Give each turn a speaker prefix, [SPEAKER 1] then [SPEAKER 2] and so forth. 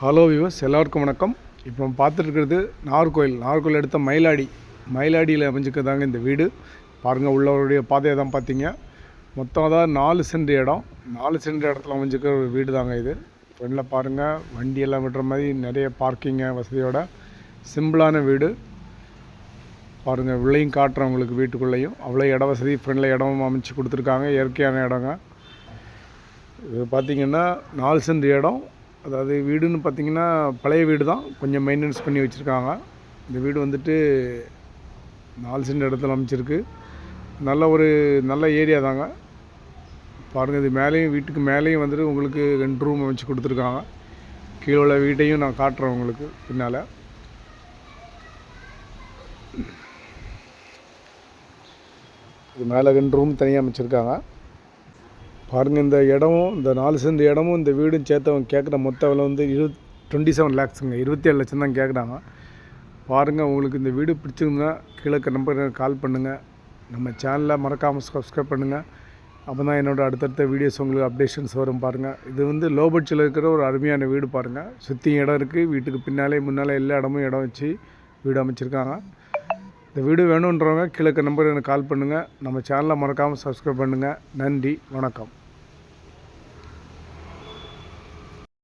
[SPEAKER 1] Hello viewers எல்லாருக்கும் வணக்கம். இப்போ நம்ம பார்த்துட்டு நாகர்கோயில் நாகர்கோயில் எடுத்த மயிலாடி. மயிலாடியில் அமைஞ்சிக்கிறதாங்க இந்த வீடு. பாருங்கள் உள்ளவருடைய பாதையை தான் பார்த்தீங்க. மொத்தம் தான் நாலு சென்ட் இடம். நாலு சென்ட் இடத்துல அமைஞ்சிக்கிற ஒரு வீடு தாங்க இது ஃப்ரெண்டில் பாருங்கள் வண்டியெல்லாம் விடுற மாதிரி நிறைய பார்க்கிங்க வசதியோட சிம்பிளான வீடு. பாருங்கள் விலையும் காட்டுறேன் உங்களுக்கு வீட்டுக்குள்ளேயும். அவ்வளோ இட வசதி ஃப்ரெண்டில் இடமும் அமைச்சு கொடுத்துருக்காங்க. இயற்கையான இடங்க. இது பார்த்திங்கன்னா நாலு சென்ட் இடம். அதாவது வீடுன்னு பார்த்தீங்கன்னா பழைய வீடு தான். கொஞ்சம் மெயின்டெனன்ஸ் பண்ணி வச்சுருக்காங்க. இந்த வீடு வந்துட்டு நாலு சென்ட் இடத்துல அமைச்சிருக்கு. நல்ல ஒரு நல்ல ஏரியா தாங்க. பாருங்கள் இது மேலேயும் வீட்டுக்கு மேலேயும் வந்துட்டு உங்களுக்கு ரெண்டு ரூம் அமைச்சு கொடுத்துருக்காங்க. கீழே உள்ள வீட்டையும் நான் காட்டுறேன் உங்களுக்கு பின்னால். இது மேலே ரெண்டு ரூம் தனியாக அமைச்சிருக்காங்க. பாருங்கள் இந்த இடமும் இந்த நாலு சென்ட் இடமும் இந்த வீடும் சேர்த்தவங்க கேட்குற மொத்த விலை வந்து இருபத் டுவெண்ட்டி செவன் லேக்ஸுங்க இருபத்தி ஏழு லட்சம் தான் கேட்குறாங்க. பாருங்கள் உங்களுக்கு இந்த வீடு பிடிச்சிருந்தா கீழே நம்பருக்கு கால் பண்ணுங்கள் நம்ம சேனலை மறக்காமல் சப்ஸ்கிரைப் பண்ணுங்கள் அப்போ தான் என்னோடய அடுத்தடுத்த வீடியோஸ் உங்களுக்கு அப்டேஷன்ஸ் வரும் பாருங்கள் இது வந்து லோ பட்ஜெட்டில் இருக்கிற ஒரு அருமையான வீடு பாருங்கள் சுற்றி இடம் இருக்குது வீட்டுக்கு பின்னாலே முன்னாலே எல்லா இடமும் இடம் வச்சு வீடு அமைச்சிருக்காங்க. இந்த வீடு வேணுன்றவங்க கீழே நம்பருக்கு எனக்கு கால் பண்ணுங்கள் நம்ம சேனலை மறக்காமல் சப்ஸ்கிரைப் பண்ணுங்கள் நன்றி வணக்கம்.